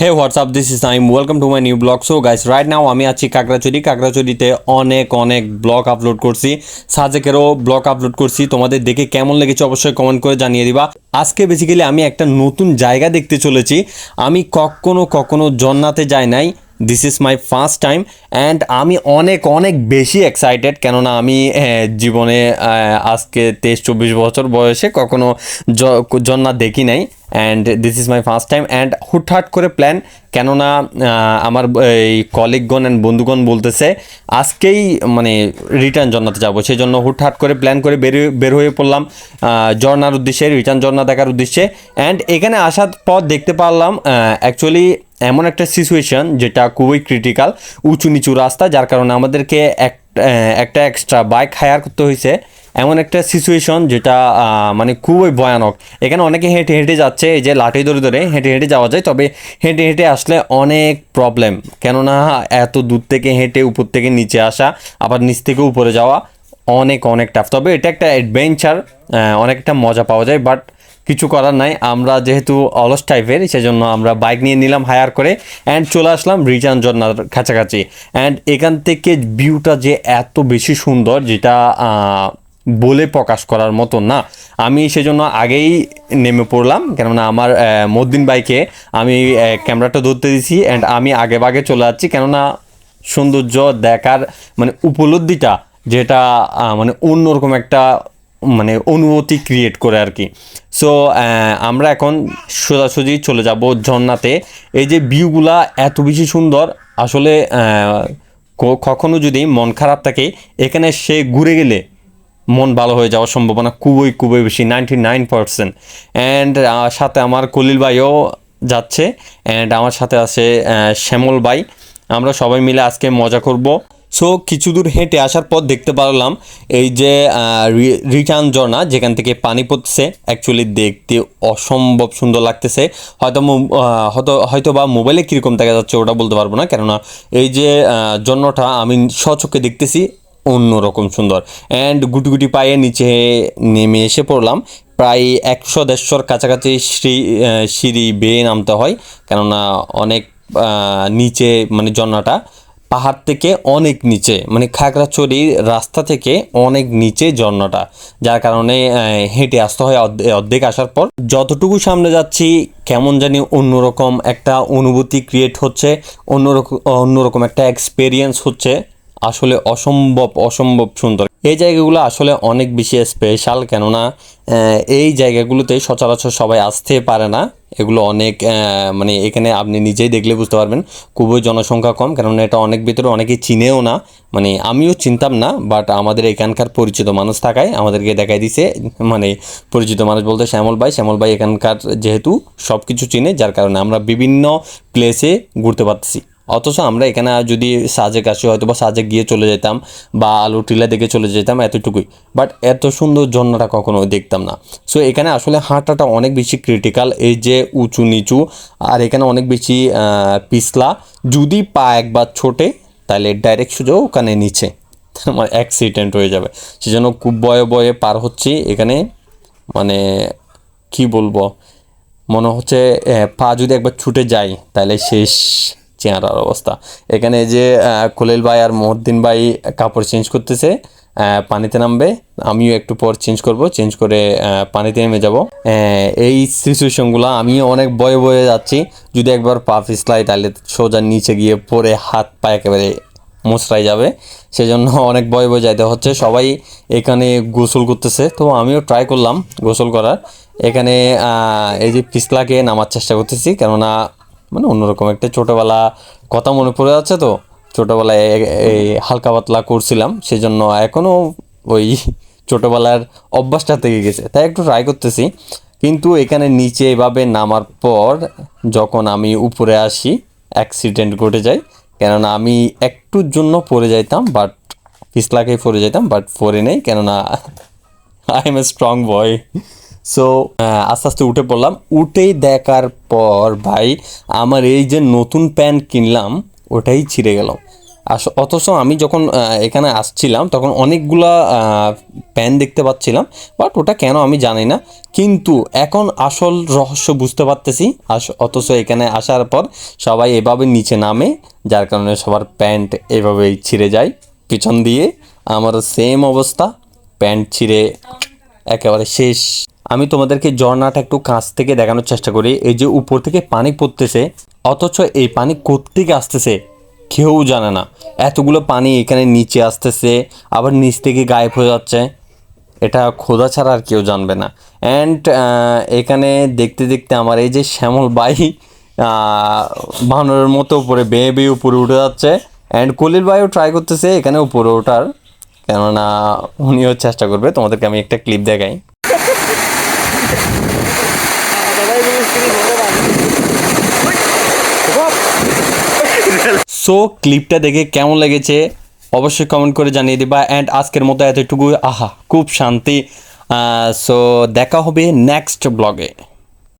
Hey what's up this is Naim welcome to my new blog so guys right now আমি আছি কাকড়াচুরি। কাকড়াচুরিতে অনেক অনেক blog upload করছি। সাজেকেরও blog upload করছি। তোমাদের দেখে কেমন লেগেছে অবশ্যই কমেন্ট করে জানিয়ে দিবা। আজকে বেসিক্যালি আমি একটা নতুন জায়গা দেখতে চলেছি। আমি কখনো কখনো জন্নাতে যাই নাই। This is my first time and আমি অনেক অনেক বেশি এক্সাইটেড কেননা আমি জীবনে আজকে তেইশ, চব্বিশ বছর বয়সে কখনো জ- জন্নাত দেখি নাই and this is my first time and হুটহাট করে প্ল্যান কেননা আমার, এই কলিগগণ অ্যান্ড বন্ধুগণ বলতেছে, আজকেই মানে রিটার্ন জন্নাতে যাব। সেই জন্য হুটহাট করে প্ল্যান করে বের বের হয়ে পড়লাম ঝর্ণার উদ্দেশ্যে রিটার্ন ঝর্ণা দেখার উদ্দেশ্যে অ্যান্ড এখানে আসার পর দেখতে পারলাম অ্যাকচুয়ালি এমন একটা সিচুয়েশন যেটা খুবই ক্রিটিক্যাল উঁচু নিচু রাস্তা, যার কারণে আমাদেরকে এক একটা এক্সট্রা বাইক হায়ার করতে হয়েছে এমন একটা সিচুয়েশন যেটা মানে খুবই ভয়ানক। এখানে অনেকে হেঁটে হেঁটে যাচ্ছে, এই যে লাঠি ধরে ধরে হেঁটে হেঁটে যাওয়া যায়, তবে হেঁটে হেঁটে আসলে অনেক প্রবলেম কেননা এত দূর থেকে হেঁটে উপর থেকে নিচে আসা, আবার নিচ থেকে উপরে যাওয়া অনেক অনেক টাফ তবে এটা একটা অ্যাডভেঞ্চার অনেকটা মজা পাওয়া যায় বাট কিছু করার নাই। আমরা যেহেতু অলস টাইপের সেজন্য আমরা বাইক নিয়ে নিলাম হায়ার করে অ্যান্ড চলে আসলাম রিটার্ন জন্নার কাছাকাছি। অ্যান্ড এখান থেকে ভিউটা যে এত বেশি সুন্দর, যেটা বলে প্রকাশ করার মতো না। আমি সেজন্য আগেই নেমে পড়লাম, কেননা আমার মদ্দিন বাইকে আমি ক্যামেরাটা ধরতে দিছি অ্যান্ড আমি আগে বাগে চলে যাচ্ছি, কেননা সৌন্দর্য দেখার মানে উপলব্ধিটা যেটা মানে অন্যরকম একটা মানে অনুভূতি ক্রিয়েট করে আর কি। সো আমরা এখন সোজাসুজি চলে যাব ঝর্ণাতে। এই যে ভিউগুলা এত বেশি সুন্দর, আসলে কখনো যদি মন খারাপ থাকে, এখানে সে ঘুরে গেলে মন ভালো হয়ে যাওয়ার সম্ভাবনা খুবই খুবই বেশি নাইনটি নাইন পার্সেন্ট অ্যান্ড সাথে আমার কলিল ভাইও যাচ্ছে। অ্যান্ড আমার সাথে আছে শ্যামল ভাই। আমরা সবাই মিলে আজকে মজা করব। সো কিছু দূর হেঁটে আসার পর দেখতে পারলাম। এই যে রিটার্ন ঝর্ণা, যেখান থেকে পানি পড়ছে অ্যাকচুয়ালি দেখতে অসম্ভব সুন্দর লাগতেছে। হয়তো হয়তো হয়তো বা মোবাইলে কীরকম দেখা যাচ্ছে ওটা বলতে পারব না, কেননা এই যে জন্যটা আমি স্বচক্ষে দেখতেছি অন্যরকম সুন্দর। অ্যান্ড গুটি গুটি পায়ে নিচে নেমে এসে পড়লাম। প্রায় একশো দেড়শোর কাছাকাছি সিঁড়ি সিঁড়ি বেয়ে নামতে হয়, কেননা অনেক নিচে মানে ঝর্ণাটা। পাহাড় থেকে অনেক নিচে মানে খাগড়াছড়ির রাস্তা থেকে অনেক নিচে ঝর্ণাটা, যার কারণে হেঁটে আসতে হয় অর্ধে- অর্ধেক আসার পর। যতটুকু সামনে যাচ্ছি, কেমন জানি অন্যরকম একটা অনুভূতি ক্রিয়েট হচ্ছে অন্যরকম অন্যরকম একটা এক্সপেরিয়েন্স হচ্ছে। আসলে অসম্ভব অসম্ভব সুন্দর। এই জায়গাগুলো আসলে অনেক বেশি স্পেশাল কেননা এই জায়গাগুলোতে সচরাচর সবাই আসতে পারে না। এগুলো অনেক মানে এখানে আপনি নিজেই দেখলে বুঝতে পারবেন, খুবই জনসংখ্যা কম, কেননা এটা অনেক ভিতরে অনেকে চিনেও না। মানে আমিও চিনতাম না বাট আমাদের এখানকার পরিচিত মানুষ থাকায় আমাদেরকে দেখাই দিছে। মানে পরিচিত মানুষ বলতে শ্যামল ভাই শ্যামল ভাই এখানকার যেহেতু সব কিছু চিনে, যার কারণে আমরা বিভিন্ন প্লেসে ঘুরতে পারতেছি। অথচ আমরা এখানে যদি সাজে আসি হয়তো বা সাজে গিয়ে চলে যেতাম বা আলু টিলা দেখে চলে যেতাম এতটুকুই। বাট এত সুন্দর ঝর্ণাটা কখনো দেখতাম না। সো এখানে আসলে হাঁটাটা অনেক বেশি ক্রিটিক্যাল এই যে উঁচু নিচু, আর এখানে অনেক বেশি পিছলা। যদি পা একবার ছোটে, তাহলে ডাইরেক্ট সোজা ওখানে নিচে আমার অ্যাক্সিডেন্ট হয়ে যাবে। সেজন্য খুব বয়ে বয়ে পার হচ্ছি এখানে। মানে কি বলব? মনে হচ্ছে পা যদি একবার ছুটে যায়, তাহলে শেষ। চেহারার অবস্থা। এখানে যে খলিল ভাই আর মহদ্দিন ভাই কাপড় চেঞ্জ করতেছে পানিতে নামবে। আমিও একটু পর চেঞ্জ করব চেঞ্জ করে পানিতে নেমে যাব। এই সিচুয়েশনগুলো আমিও অনেক বয়ে বয়ে যাচ্ছি। যদি একবার পা পিছলাই তাহলে সোজা নিচে গিয়ে পরে হাত পা একেবারে মোচড়াই যাবে। সেজন্য অনেক ভয় ভয় যাইতে হচ্ছে। সবাই এখানে গোসল করতেছে। তো আমিও ট্রাই করলাম গোসল করার। এখানে এই যে পিছলাকে নামার চেষ্টা করতেছি। কেননা মানে অন্যরকম একটা ছোটোবেলা কথা মনে পড়ে যাচ্ছে তো। ছোটোবেলায় এই হালকা পাতলা করছিলাম, সেজন্য এখনও ওই ছোটোবেলার অভ্যাসটা থেকে গেছে। তাই একটু ট্রাই করতেছি। কিন্তু এখানে নিচে এভাবে নামার পর যখন আমি উপরে আসি অ্যাক্সিডেন্ট ঘটে যায়। কেননা আমি একটুর জন্য পড়ে যাইতাম বাট পিছলাকেই পড়ে যেতাম বাট পড়ে নেই। কেননা I am a strong boy so আস্তে আস্তে উঠে পড়লাম। উঠেই দেখার পর ভাই, আমার এই যে নতুন প্যান্ট কিনলাম, ওটাই ছিঁড়ে গেল। আস, অথচ আমি যখন এখানে আসছিলাম, তখন অনেকগুলা প্যান দেখতে পাচ্ছিলাম, বাট ওটা কেন আমি জানি না। কিন্তু এখন আসল রহস্য বুঝতে পারতেছি। আস- অথচ এখানে আসার পর সবাই এভাবে নিচে নামে, যার কারণে সবার প্যান্ট এভাবেই ছিঁড়ে যায়। পিছন দিয়ে আমারও সেম অবস্থা, প্যান্ট ছিঁড়ে একেবারে শেষ। আমি তোমাদেরকে ঝর্ণাটা একটু কাছ থেকে দেখানোর চেষ্টা করি। এই যে উপর থেকে পানি পড়তেছে, অথচ এই পানি কোত্থেকে আসতেছে কেউ জানে না। এতগুলো পানি এখানে নিচে আসতেছে, আবার নিচ থেকে গায়েব হয়ে যাচ্ছে। এটা খোদা ছাড়া আর কেউ জানবে না। অ্যান্ড এখানে দেখতে দেখতে আমার এই যে শ্যামল বাই বানরের মতো উপরে বেয়ে বেয়ে উপরে উঠে যাচ্ছে। অ্যান্ড কলিল ভাইও ট্রাই করতেছে এখানে উপরে ওঠার। কেননা উনিও চেষ্টা করবে। তোমাদেরকে আমি একটা ক্লিপ দেখাই। সো ক্লিপটা দেখে কেমন লেগেছে অবশ্যই কমেন্ট করে জানিয়ে দিবা অ্যান্ড আজকের মতো এতটুকু। আহা, খুব শান্তি। সো দেখা হবে নেক্সট ব্লগে